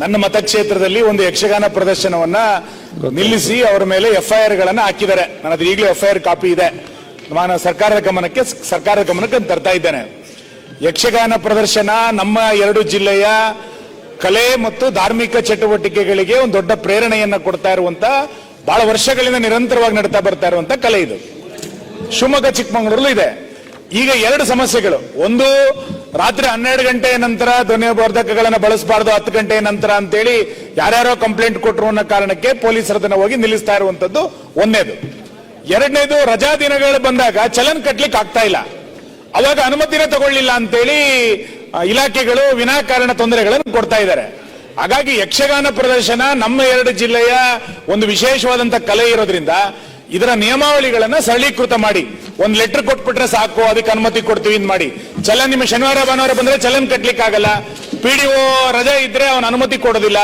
ನನ್ನ ಮತಕ್ಷೇತ್ರದಲ್ಲಿ ಒಂದು ಯಕ್ಷಗಾನ ಪ್ರದರ್ಶನವನ್ನ ನಿಲ್ಲಿಸಿ ಅವರ ಮೇಲೆ ಎಫ್ಐಆರ್ ಗಳನ್ನ ಹಾಕಿದ್ದಾರೆ. ನನ್ನ ಈಗಲೇ ಈಗಲೂ ಎಫ್ಐಆರ್ ಕಾಪಿ ಇದೆ. ನಾನು ಸರ್ಕಾರದ ಗಮನಕ್ಕೆ ಸರ್ಕಾರದ ಗಮನಕ್ಕೆ ತರ್ತಾ ಇದ್ದೇನೆ. ಯಕ್ಷಗಾನ ಪ್ರದರ್ಶನ ನಮ್ಮ ಎರಡು ಜಿಲ್ಲೆಯ ಕಲೆ ಮತ್ತು ಧಾರ್ಮಿಕ ಚಟುವಟಿಕೆಗಳಿಗೆ ಒಂದು ದೊಡ್ಡ ಪ್ರೇರಣೆಯನ್ನ ಕೊಡ್ತಾ ಇರುವಂತ ಬಹಳ ವರ್ಷಗಳಿಂದ ನಿರಂತರವಾಗಿ ನಡೀತಾ ಬರ್ತಾ ಇರುವಂತ ಕಲೆ ಇದು. ಶಿವಮೊಗ್ಗ ಚಿಕ್ಕಮಗಳೂರಲ್ಲೂ ಇದೆ. ಈಗ ಎರಡು ಸಮಸ್ಯೆಗಳು. ಒಂದು ರಾತ್ರಿ ಹನ್ನೆರಡು ಗಂಟೆಯ ನಂತರ ಧ್ವನಿವರ್ಧಕಗಳನ್ನು ಬಳಸಬಾರ್ದು, ಹತ್ತು ಗಂಟೆಯ ನಂತರ ಅಂತೇಳಿ ಯಾರ್ಯಾರೋ ಕಂಪ್ಲೇಂಟ್ ಕೊಟ್ಟರು ಅನ್ನೋ ಕಾರಣಕ್ಕೆ ಪೊಲೀಸರ ಅದನ್ನ ಹೋಗಿ ನಿಲ್ಲಿಸ್ತಾ ಇರುವಂತದ್ದು ಒಂದನೇದು ಎರಡನೇದು ರಜಾ ದಿನಗಳು ಬಂದಾಗ ಚಲನ್ ಕಟ್ಲಿಕ್ಕೆ ಆಗ್ತಾ ಇಲ್ಲ. ಅವಾಗ ಅನುಮತಿನೇ ತಗೊಳ್ಳಿಲ್ಲ ಅಂತೇಳಿ ಇಲಾಖೆಗಳು ವಿನಾಕಾರಣ ತೊಂದರೆಗಳನ್ನು ಕೊಡ್ತಾ ಇದ್ದಾರೆ. ಹಾಗಾಗಿ ಯಕ್ಷಗಾನ ಪ್ರದರ್ಶನ ನಮ್ಮ ಎರಡು ಜಿಲ್ಲೆಯ ಒಂದು ವಿಶೇಷವಾದಂತ ಕಲೆ ಇರೋದ್ರಿಂದ ಇದರ ನಿಯಮಾವಳಿಗಳನ್ನ ಸರಳೀಕೃತ ಮಾಡಿ ಒಂದ್ ಲೆಟರ್ ಕೊಟ್ಬಿಟ್ರೆ ಸಾಕು, ಅದಕ್ಕೆ ಅನುಮತಿ ಕೊಡ್ತೀವಿ ಅಂತ ಮಾಡಿ. ಚಲನ್ ನಿಮ್ಮ ಶನಿವಾರ, ಭಾನುವಾರ ಬಂದ್ರೆ ಚಲನ್ ಕಟ್ಲಿಕ್ಕೆ ಆಗಲ್ಲ ಓ ರಜೆ ಇದ್ರೆ ಅವನ ಅನುಮತಿ ಕೊಡೋದಿಲ್ಲ.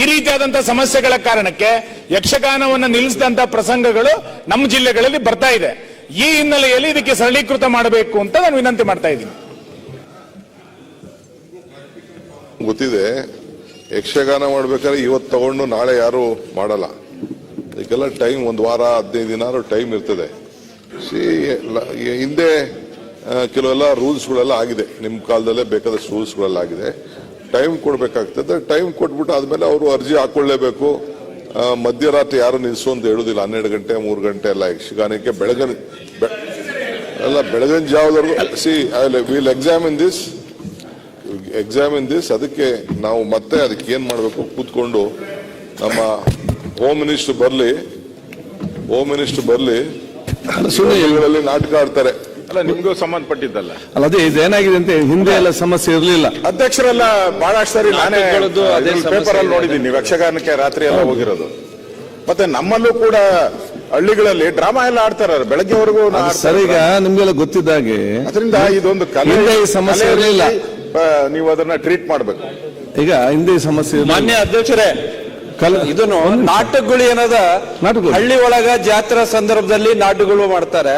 ಈ ರೀತಿಯಾದಂತ ಸಮಸ್ಯೆಗಳ ಕಾರಣಕ್ಕೆ ಯಕ್ಷಗಾನವನ್ನು ನಿಲ್ಲಿಸಿದಂತ ಪ್ರಸಂಗಗಳು ನಮ್ಮ ಜಿಲ್ಲೆಗಳಲ್ಲಿ ಬರ್ತಾ ಇದೆ. ಈ ಹಿನ್ನೆಲೆಯಲ್ಲಿ ಇದಕ್ಕೆ ಸರಳೀಕೃತ ಮಾಡಬೇಕು ಅಂತ ನಾನು ವಿನಂತಿ ಮಾಡ್ತಾ ಇದ್ದೀನಿ. ಗೊತ್ತಿದೆ, ಯಕ್ಷಗಾನ ಮಾಡ್ಬೇಕಾದ್ರೆ ಇವತ್ತು ತಗೊಂಡು ನಾಳೆ ಯಾರು ಮಾಡಲ್ಲ. ಇದಕ್ಕೆಲ್ಲ ಟೈಮ್ ಒಂದು ವಾರ, ಹದಿನೈದು ದಿನ ಟೈಮ್ ಇರ್ತದೆ. ಸಿ ಹಿಂದೆ ಕೆಲವೆಲ್ಲ ರೂಲ್ಸ್ಗಳೆಲ್ಲ ಆಗಿದೆ. ನಿಮ್ಮ ಕಾಲದಲ್ಲೇ ಬೇಕಾದಷ್ಟು ರೂಲ್ಸ್ಗಳೆಲ್ಲ ಆಗಿದೆ ಟೈಮ್ ಕೊಡಬೇಕಾಗ್ತದೆ. ಟೈಮ್ ಕೊಟ್ಬಿಟ್ಟು ಆದಮೇಲೆ ಅವರು ಅರ್ಜಿ ಹಾಕೊಳ್ಳೇಬೇಕು. ಮಧ್ಯರಾತ್ರಿ ಯಾರು ನಿಲ್ಲಿಸು ಅಂತ ಹೇಳೋದಿಲ್ಲ. ಹನ್ನೆರಡು ಗಂಟೆ, ಮೂರು ಗಂಟೆ ಎಲ್ಲ ಯಕ್ಷಗಾನಕ್ಕೆ ಬೆಳಗಿನ ಎಲ್ಲ ಬೆಳಗಿನ ಜಾವದವರೆಗೂ, see will examine this examine this ಅದಕ್ಕೆ ನಾವು ಮತ್ತೆ ಅದಕ್ಕೆ ಏನು ಮಾಡಬೇಕು ಕೂತ್ಕೊಂಡು ನಮ್ಮ ಹೋಮ್ ಮಿನಿಸ್ಟ್ರ್ ಬರಲಿ. ಹೋಮ್ ಮಿನಿಸ್ಟ್ರ್ ಬರ್ಲಿ. ಸುಳ್ಳುಗಳಲ್ಲಿ ನಾಟಕ ಆಡ್ತಾರೆ ಅಲ್ಲ ನಿಮ್ಗೂ ಸಂಬಂಧಪಟ್ಟಿದ್ದಲ್ಲ ಅಲ್ಲ ಅದೇ ಇದೇನಾಗಿದೆ ಅಂತ ಹಿಂದೆ ಎಲ್ಲ ಸಮಸ್ಯೆ ಇರಲಿಲ್ಲ ಅಧ್ಯಕ್ಷರೆಲ್ಲ ಬಹಳಷ್ಟು ಸರಿ ನಾನೇ ನಾಟಕಗಳದ್ದು ಅದೇ ಪೇಪರ್ ಅಲ್ಲಿ. ನೋಡಿದ್ದೀನಿ ನೀವು ಯಕ್ಷಗಾನಕ್ಕೆ ರಾತ್ರಿ ಎಲ್ಲ ಹೋಗಿರೋದು ಮತ್ತೆ ನಮ್ಮಲ್ಲೂ ಕೂಡ ಹಳ್ಳಿಗಳಲ್ಲಿ ಡ್ರಾಮಾ ಎಲ್ಲ ಆಡ್ತಾರೆ ಬೆಳಗ್ಗೆವರೆಗೂ ಸರಿಗ ಆಡ್ತಾ ಸರ್ ಈಗ ಇರ್ತಾರೆ. ನಿಮ್ಗೆಲ್ಲ ಗೊತ್ತಿದ್ದಾಗೆ ಅದರಿಂದ ಇದೊಂದು ಕಲೆ ಹಿಂದೆ ಈ ಸಮಸ್ಯೆ ಇರಲಿಲ್ಲ ಇರ್ಲಿಲ್ಲ. ಆ, ನೀವು ಅದನ್ನ ಟ್ರೀಟ್ ಮಾಡ್ಬೇಕು ಈಗ ಹಿಂದೆ ಈ ಸಮಸ್ಯೆ ಇರ್ಲಿಲ್ಲ. ಮಾನ್ಯ ಅಧ್ಯಕ್ಷರೇ ಇದನ್ನು ನಾಟಕಗಳು ಏನದ. ಹಳ್ಳಿ ಒಳಗ ಜಾತ್ರಾ ಸಂದರ್ಭದಲ್ಲಿ ನಾಟಕಗಳು ಮಾಡ್ತಾರೆ.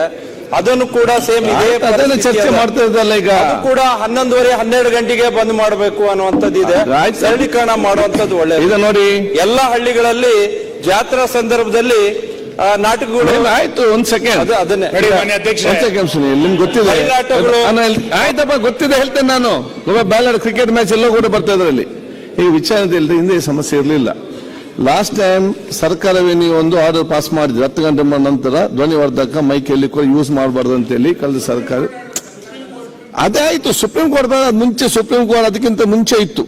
ಅದನ್ನು ಕೂಡ ಸೇಮ್ ಇದೆ ಅದನ್ನು ಚರ್ಚೆ ಮಾಡ್ತಾ ಇದ್ದಲ್ಲ ಈಗ. ಅದು ಕೂಡ ಹನ್ನೊಂದುವರೆ ಹನ್ನೆರಡು ಗಂಟೆಗೆ ಬಂದ್ ಮಾಡಬೇಕು ಅನ್ನುವಂಥದ್ದು ಇದೆ. ಸರಳೀಕರಣ ಮಾಡುವಂತದ್ದು ಒಳ್ಳೆ ಇದು ನೋಡಿ. ಎಲ್ಲಾ ಹಳ್ಳಿಗಳಲ್ಲಿ ಜಾತ್ರಾ ಸಂದರ್ಭದಲ್ಲಿ ಆ, ನಾಟಕಗಳು ಆಯ್ತು ಒಂದ್ ಸೆಕೆಂಡ್ ಅದು ಅದನ್ನೇ. ನಿಮ್ಗೆ ಗೊತ್ತಿದೆ. ಆಯ್ತಪ್ಪ ಗೊತ್ತಿದೆ ಹೇಳ್ತೇನೆ ನಾನು. ಬ್ಯಾಲರ್ ಕ್ರಿಕೆಟ್ ಮ್ಯಾಚ್ ಎಲ್ಲ ಕೂಡ ಬರ್ತಾ ಇದ್ರಲ್ಲಿ ಈ ವಿಚಾರದ ಇಲ್ಲದೆ ಹಿಂದೆ ಸಮಸ್ಯೆ ಇರಲಿಲ್ಲ. ಲಾಸ್ಟ್ ಟೈಮ್ ಸರ್ಕಾರವೇ ನೀವು ಒಂದು ಆರ್ಡರ್ ಪಾಸ್ ಮಾಡಿದ್ರಿ. ಹತ್ತು ಗಂಟೆ ನಂತರ ಧ್ವನಿವರ್ಧಕ ಮೈಕಲ್ಲಿ ಕೂಡ ಯೂಸ್ ಮಾಡಬಾರ್ದು ಅಂತೇಳಿ ಕಳೆದ ಸರ್ಕಾರ ಅದೇ ಆಯಿತು ಸುಪ್ರೀಂ ಕೋರ್ಟ್ ಮುಂಚೆ ಸುಪ್ರೀಂ ಕೋರ್ಟ್ ಅದಕ್ಕಿಂತ ಮುಂಚೆ ಇತ್ತು.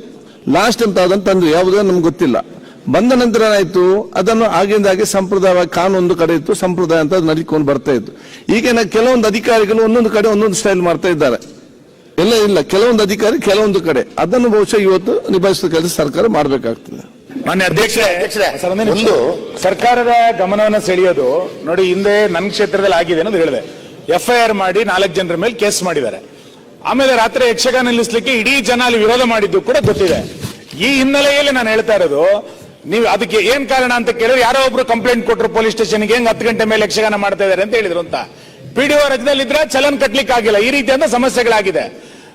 ಲಾಸ್ಟ್ ಟೈಮ್ ಅದನ್ನು ಯಾವುದೇ ನಮ್ಗೆ ಗೊತ್ತಿಲ್ಲ. ಬಂದ ನಂತರ ಏನಾಯ್ತು? ಅದನ್ನು ಆಗಿಂದಾಗೆ ಸಂಪ್ರದಾಯ ಕಾನೂನು ಕಡೆ ಇತ್ತು. ಸಂಪ್ರದಾಯ ಅಂತ ನಡ್ಕೊಂಡು ಬರ್ತಾ ಇತ್ತು. ಈಗಿನ ಕೆಲವೊಂದು ಅಧಿಕಾರಿಗಳು ಒಂದೊಂದು ಕಡೆ ಒಂದೊಂದು ಸ್ಟೈಲ್ ಮಾಡ್ತಾ ಇದ್ದಾರೆ. ಎಲ್ಲ ಇಲ್ಲ. ಕೆಲವೊಂದು ಅಧಿಕಾರಿ ಕೆಲವೊಂದು ಕಡೆ. ಅದನ್ನು ಬಹುಶಃ ಇವತ್ತು ನಿಭಾಯಿಸಿದ ಕೆಲಸ ಸರ್ಕಾರ ಮಾಡಬೇಕಾಗ್ತದೆ. ಮಾನ್ಯ ಅಧ್ಯಕ್ಷರೇ ಒಂದೇ. ಸರ್ಕಾರದ ಗಮನವನ್ನು ಸೆಳೆಯೋದು ನೋಡಿ ಹಿಂದೆ ನನ್ನ ಕ್ಷೇತ್ರದಲ್ಲಿ ಆಗಿದೆ ಅನ್ನೋದು ಹೇಳಿದೆ. ಎಫ್ಐಆರ್ ಮಾಡಿ ನಾಲ್ಕು ಜನರ ಮೇಲೆ ಕೇಸ್ ಮಾಡಿದ್ದಾರೆ. ಆಮೇಲೆ ರಾತ್ರಿ ಯಕ್ಷಗಾನ ನಿಲ್ಲಿಸ್ಲಿಕ್ಕೆ ಇಡೀ ಜನ ಅಲ್ಲಿ ವಿರೋಧ ಮಾಡಿದ್ದು ಕೂಡ ಗೊತ್ತಿದೆ. ಈ ಹಿನ್ನೆಲೆಯಲ್ಲಿ ನಾನು ಹೇಳ್ತಾ ಇರೋದು ನೀವು ಅದಕ್ಕೆ ಏನ್ ಕಾರಣ ಅಂತ ಕೇಳಿದ್ರೆ ಯಾರೋ ಒಬ್ರು ಕಂಪ್ಲೇಂಟ್ ಕೊಟ್ಟರು ಪೊಲೀಸ್ ಸ್ಟೇಷನ್ಗೆ ಹೆಂಗ್ ಹತ್ತು ಗಂಟೆ ಮೇಲೆ ಯಕ್ಷಗಾನ ಮಾಡ್ತಾ ಇದ್ದಾರೆ ಅಂತ ಹೇಳಿದ್ರು ಅಂತ. ಪಿಡಿಒ ರಜದಲ್ಲಿದ್ರೆ ಚಲನ್ ಕಟ್ಲಿಕ್ಕೆ ಆಗಿಲ್ಲ ಈ ರೀತಿಯಾದ ಸಮಸ್ಯೆಗಳಾಗಿದೆ.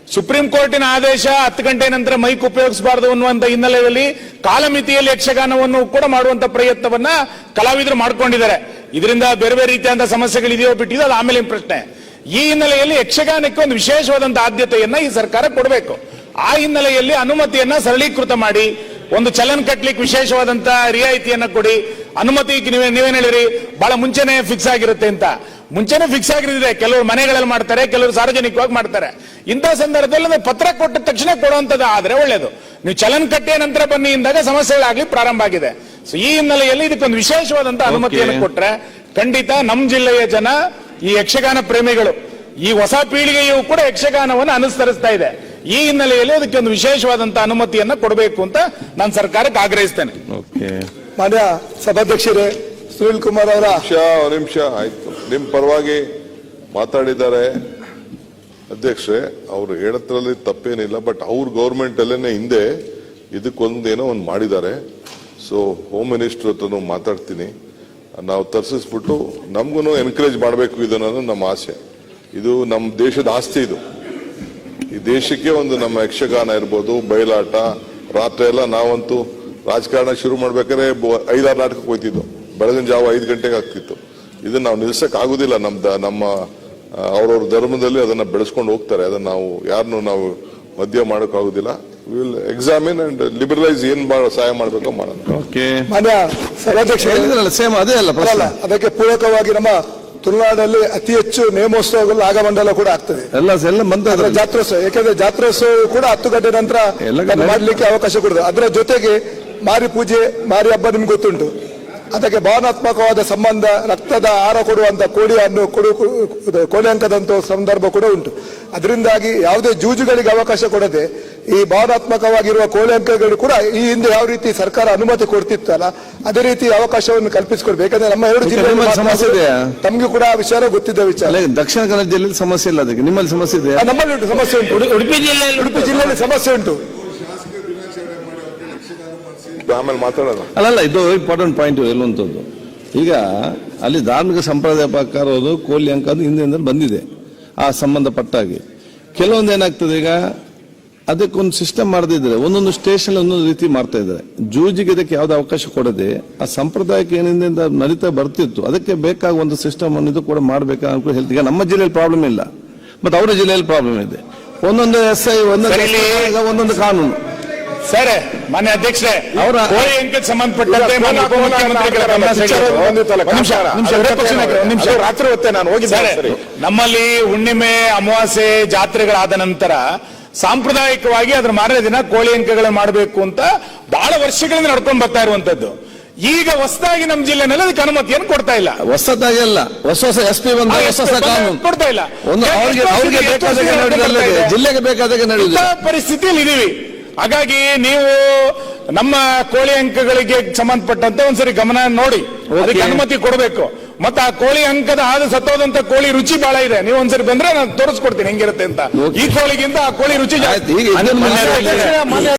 ಸುಪ್ರೀಂ ಕೋರ್ಟಿನ ಆದೇಶ ಹತ್ತು ಗಂಟೆ ನಂತರ ಮೈಕ್ ಉಪಯೋಗಿಸಬಾರದು ಅನ್ನುವಂತ ಹಿನ್ನೆಲೆಯಲ್ಲಿ ಕಾಲಮಿತಿಯಲ್ಲಿ ಯಕ್ಷಗಾನವನ್ನು ಕೂಡ ಮಾಡುವಂತ ಪ್ರಯತ್ನವನ್ನ ಕಲಾವಿದರು ಮಾಡ್ಕೊಂಡಿದ್ದಾರೆ. ಇದರಿಂದ ಬೇರೆ ಬೇರೆ ರೀತಿಯಾದ ಸಮಸ್ಯೆಗಳಿದೆಯೋ ಬಿಟ್ಟಿದೆ ಅದು ಆಮೇಲಿನ ಪ್ರಶ್ನೆ. ಈ ಹಿನ್ನೆಲೆಯಲ್ಲಿ ಯಕ್ಷಗಾನಕ್ಕೆ ಒಂದು ವಿಶೇಷವಾದಂತ ಆದ್ಯತೆಯನ್ನ ಈ ಸರ್ಕಾರ ಕೊಡಬೇಕು. ಆ ಹಿನ್ನೆಲೆಯಲ್ಲಿ ಅನುಮತಿಯನ್ನ ಸರಳೀಕೃತ ಮಾಡಿ, ಒಂದು ಚಲನ್ ಕಟ್ಲಿಕ್ಕೆ ವಿಶೇಷವಾದಂತಹ ರಿಯಾಯಿತಿಯನ್ನ ಕೊಡಿ. ಅನುಮತಿ ನೀವೇ ನೀವೇನ್ ಹೇಳಿರಿ? ಬಹಳ ಮುಂಚೆನೆ ಫಿಕ್ಸ್ ಆಗಿರುತ್ತೆ ಅಂತ. ಮುಂಚೆನೆ ಫಿಕ್ಸ್ ಆಗಿರಿದೆ ಕೆಲವರು ಮನೆಗಳಲ್ಲಿ ಮಾಡ್ತಾರೆ ಕೆಲವರು ಸಾರ್ವಜನಿಕವಾಗಿ ಮಾಡ್ತಾರೆ. ಇಂಥ ಸಂದರ್ಭದಲ್ಲಿ ಅಂದ್ರೆ ಪತ್ರ ಕೊಟ್ಟ ತಕ್ಷಣ ಕೊಡುವಂಥದ್ದು ಆದ್ರೆ ಒಳ್ಳೇದು. ನೀವು ಚಲನ್ ಕಟ್ಟೆ ನಂತರ ಬನ್ನಿ ಇಂದಾಗ ಸಮಸ್ಯೆಗಳಾಗ್ಲಿ ಪ್ರಾರಂಭ ಆಗಿದೆ. ಸೊ ಈ ಹಿನ್ನೆಲೆಯಲ್ಲಿ ಇದಕ್ಕೊಂದು ವಿಶೇಷವಾದಂತಹ ಅನುಮತಿಯನ್ನು ಕೊಟ್ರೆ ಖಂಡಿತ ನಮ್ಮ ಜಿಲ್ಲೆಯ ಜನ ಈ ಯಕ್ಷಗಾನ ಪ್ರೇಮಿಗಳು ಈ ಹೊಸ ಪೀಳಿಗೆಯು ಕೂಡ ಯಕ್ಷಗಾನವನ್ನು ಅನುಸರಿಸ್ತಾ ಇದೆ. ಈ ಹಿನ್ನೆಲೆಯಲ್ಲಿ ಅದಕ್ಕೆ ಒಂದು ವಿಶೇಷವಾದಂತಹ ಅನುಮತಿಯನ್ನ ಕೊಡಬೇಕು ಅಂತ ನಾನು ಸರ್ಕಾರಕ್ಕೆ ಆಗ್ರಹಿಸ್ತೇನೆ. ಓಕೆ ಮಾನ್ಯ ಸಭಾಧ್ಯಕ್ಷರೇ ಸುನೀಲ್ ಕುಮಾರ್ ಅವರ ನಿಮಿಷ ಆಯ್ತು. ನಿಮ್ ಪರವಾಗಿ ಮಾತಾಡಿದ್ದಾರೆ ಅಧ್ಯಕ್ಷೆ ಅವರು ಹೇಳತ್ರಲ್ಲಿ ತಪ್ಪೇನಿಲ್ಲ ಬಟ್ ಅವ್ರ ಗೌರ್ಮೆಂಟಲ್ಲೇ ಹಿಂದೆ ಇದಕ್ಕೊಂದೇನೋ ಒಂದು ಮಾಡಿದ್ದಾರೆ. ಸೊ ಹೋಮ್ ಮಿನಿಸ್ಟರ್ ಹತ್ರನು ಮಾತಾಡ್ತೀನಿ. ನಾವು ತರ್ಸಿಸ್ಬಿಟ್ಟು ನಮಗೂ ಎನ್ಕರೇಜ್ ಮಾಡಬೇಕು ಇದನ್ನೋದು ನಮ್ಮ ಆಸೆ. ಇದು ನಮ್ಮ ದೇಶದ ಆಸ್ತಿ ಇದು. ಈ ದೇಶಕ್ಕೆ ಒಂದು ನಮ್ಮ ಯಕ್ಷಗಾನ ಇರ್ಬೋದು, ಬಯಲಾಟ, ರಾತ್ರಿ ಎಲ್ಲ ನಾವಂತೂ ರಾಜಕಾರಣ ಶುರು ಮಾಡ್ಬೇಕಾದ್ರೆ ಐದಾರು ನಾಟಕಕ್ಕೆ ಹೋಯ್ತಿದ್ದು ಬೆಳಗಿನ ಜಾವ ಐದು ಗಂಟೆಗೆ ಆಗ್ತಿತ್ತು. ಇದನ್ನ ನಾವು ನಿಲ್ಸಕ್ ಆಗುದಿಲ್ಲ. ನಮ್ ನಮ್ಮ ಅವ್ರವ್ರ ಧರ್ಮದಲ್ಲಿ ಅದನ್ನ ಬೆಳೆಸ್ಕೊಂಡು ಹೋಗ್ತಾರೆ. ಅದನ್ನ ನಾವು ಯಾರನ್ನು ನಾವು ಮದ್ಯ ಮಾಡಕ್ ಆಗುದಿಲ್ಲ. ವಿಲ್ ಎಕ್ಸಾಮಿನ್ ಅಂಡ್ ಲಿಬರಲೈಸ್ ಏನ್ ಮಾಡ ಸಹಾಯ ಮಾಡಬೇಕೋ ಮಾಡೋಣ. ಓಕೆ ಮಾನ್ಯ ಸೇಮ್ ಅದೇ ಅಲ್ಲ ಪ್ರಶ್ನೆ. ಅದಕ್ಕೆ ಪೂರಕವಾಗಿ ನಮ್ಮ ತುಳುನಾಡಲ್ಲಿ ಅತಿ ಹೆಚ್ಚು ನೇಮೋತ್ಸವಗಳು ಆಗಮಂಡಲ ಕೂಡ ಆಗ್ತದೆ. ಎಲ್ಲ ಎಲ್ಲ ಅದರ ಜಾತ್ರೋತ್ಸವ ಯಾಕಂದ್ರೆ ಜಾತ್ರೋತ್ಸವ ಕೂಡ ಹತ್ತು ಗಂಟೆ ನಂತರ ಮಾಡ್ಲಿಕ್ಕೆ ಅವಕಾಶ ಕೊಡುದು. ಅದರ ಜೊತೆಗೆ ಮಾರಿ ಪೂಜೆ ಮಾರಿ ಹಬ್ಬ ನಿಮ್ಗೆ ಗೊತ್ತುಂಟು. ಅದಕ್ಕೆ ಭಾವನಾತ್ಮಕವಾದ ಸಂಬಂಧ ರಕ್ತದ ಆರ ಕೊಡುವಂತ ಕೋಳಿಯನ್ನು ಕೊಡು ಸಂದರ್ಭ ಕೂಡ ಉಂಟು. ಅದರಿಂದಾಗಿ ಯಾವುದೇ ಜೂಜುಗಳಿಗೆ ಅವಕಾಶ ಕೊಡದೆ ಈ ಭಾವನಾತ್ಮಕವಾಗಿರುವ ಕೋಳಿ ಅಂಕಗಳು ಕೂಡ ಈ ಹಿಂದೆ ಯಾವ ರೀತಿ ಸರ್ಕಾರ ಅನುಮತಿ ಕೊಡ್ತಿತ್ತಲ್ಲ ಅದೇ ರೀತಿ ಅವಕಾಶವನ್ನು ಕಲ್ಪಿಸಿಕೊಡ್ಬೇಕು. ಯಾಕಂದ್ರೆ ನಮ್ಮ ಎರಡು ಜಿಲ್ಲೆ ಸಮಸ್ಯೆ ಇದೆ ತಮಗೂ ಕೂಡ ಆ ವಿಚಾರ ಗೊತ್ತಿದ್ದ ವಿಚಾರ. ಅಲ್ಲ ದಕ್ಷಿಣ ಕನ್ನಡ ಜಿಲ್ಲೆಯಲ್ಲಿ ಸಮಸ್ಯೆ ಇಲ್ಲ ಅದಕ್ಕೆ. ನಿಮ್ಮಲ್ಲಿ ಸಮಸ್ಯೆ ಇದೆ ನಮ್ಮಲ್ಲಿ ಉಂಟು ಸಮಸ್ಯೆ ಉಂಟು. ಉಡುಪಿ ಜಿಲ್ಲೆಯಲ್ಲಿ ಉಡುಪಿ ಜಿಲ್ಲೆಯಲ್ಲಿ ಸಮಸ್ಯೆ ಉಂಟು. ಆಮೇಲೆ ಮಾತಾಡೋದು. ಅಲ್ಲಲ್ಲ ಇದು ಇಂಪಾರ್ಟೆಂಟ್ ಪಾಯಿಂಟ್ ಎಲ್ಲುವಂಥದ್ದು ಈಗ ಅಲ್ಲಿ ಧಾರ್ಮಿಕ ಸಂಪ್ರದಾಯ ಪ್ರಕಾರ ಅದು ಕೋಲಿ ಅಂಕ ಅದು ಹಿಂದೆ ಬಂದಿದೆ ಆ ಸಂಬಂಧಪಟ್ಟಾಗಿ. ಕೆಲವೊಂದು ಏನಾಗ್ತದೆ ಈಗ ಅದಕ್ಕೊಂದು ಸಿಸ್ಟಮ್ ಮಾಡದಿದ್ರೆ ಒಂದೊಂದು ಸ್ಟೇಷನ್ ಒಂದೊಂದು ರೀತಿ ಮಾಡ್ತಾ ಇದ್ದಾರೆ. ಜೂಜಿಗೆ ಇದಕ್ಕೆ ಯಾವ್ದು ಅವಕಾಶ ಕೊಡದೆ ಆ ಸಂಪ್ರದಾಯಕ್ಕೆ ಏನಿಂದ ನಡೀತಾ ಬರ್ತಿತ್ತು ಅದಕ್ಕೆ ಬೇಕಾದ ಒಂದು ಸಿಸ್ಟಮ್ ಅನ್ನೋದು ಕೂಡ ಮಾಡ್ಬೇಕಾ ಅಂತ ಹೇಳ್ತೀವಿ ಈಗ ನಮ್ಮ ಜಿಲ್ಲೆಯಲ್ಲಿ ಪ್ರಾಬ್ಲಮ್ ಇಲ್ಲ ಮತ್ತು ಅವರ ಜಿಲ್ಲೆಯಲ್ಲಿ ಪ್ರಾಬ್ಲಮ್ ಇದೆ. ಒಂದೊಂದು ಎಸ್ ಐ ಒಂದೊಂದು ಒಂದೊಂದು ಕಾನೂನು. ಸರ್ ಮಾನ್ಯ ಅಧ್ಯಕ್ಷರೇ ಅವರ- ಕೋಳಿ ಅಂಕಕ್ಕೆ ಸಂಬಂಧಪಟ್ಟಂತೆ ಮಾನ್ಯ ಉಪಮುಖ್ಯಮಂತ್ರಿಗಳ ಗಮನ ಸೆಳೆಯೋದು. ನಿಮಿಷ, ರಾತ್ರಿ ಹೊತ್ತೆ ನಾನು ಹೋಗಿ ಸರ್, ಸರಿ ನಮ್ಮಲ್ಲಿ ಹುಣ್ಣಿಮೆ ಅಮಾವಾಸ್ಯೆ ಜಾತ್ರೆಗಳಾದ ನಂತರ ಸಾಂಪ್ರದಾಯಿಕವಾಗಿ ಅದ್ರ ಮಾರನೇ ದಿನ ಕೋಳಿ ಅಂಕಗಳನ್ನು ಮಾಡಬೇಕು ಅಂತ ಬಹಳ ವರ್ಷಗಳಿಂದ ನಡ್ಕೊಂಡು ಬರ್ತಾ ಇರುವಂತದ್ದು. ಈಗ ಹೊಸದಾಗಿ ನಮ್ಮ ಜಿಲ್ಲೆನಲ್ಲಿ ಅದಕ್ಕೆ ಅನುಮತಿಯನ್ನು ಕೊಡ್ತಾ ಇಲ್ಲ. ಹೊಸದಾಗಿ ಅಲ್ಲ ಹೊಸ ಹೊಸ ಎಸ್ ಪಿ ಬಂದ ಹೊಸ ಹೊಸ ಕಾನೂನು. ಕೊಡ್ತಾ ಇಲ್ಲ. ಒಂದು ಅವ್ರಿಗೆ ಬೇಕಾದಾಗ? ಜಿಲ್ಲೆಗೆ ಬೇಕಾದಾಗ ನಡೆಯುತ್ತೆ ಪರಿಸ್ಥಿತಿಯಲ್ಲಿ ಇದೀವಿ ಹಾಗಾಗಿ ನೀವು ನಮ್ಮ ಕೋಳಿ ಅಂಕಗಳಿಗೆ ಸಂಬಂಧಪಟ್ಟಂತೆ ಒಂದ್ಸರಿ ಗಮನ ನೋಡಿ. ಅದಕ್ಕೆ ಅನುಮತಿ ಕೊಡಬೇಕು. ಮತ್ತೆ ಆ ಕೋಳಿ ಅಂಕದ ಆದ ಸತ್ತೋದಂತ ಕೋಳಿ ರುಚಿ ಬಹಳ ಇದೆ. ನೀವು ಒಂದ್ಸರಿ ಬಂದ್ರೆ ನಾನು ತೋರಿಸ್ಕೊಡ್ತೀನಿ ಹೆಂಗಿರುತ್ತೆ ಅಂತ. ಈ ಕೋಳಿಗಿಂತ ಆ ಕೋಳಿ ರುಚಿ ಜಾಸ್ತಿ.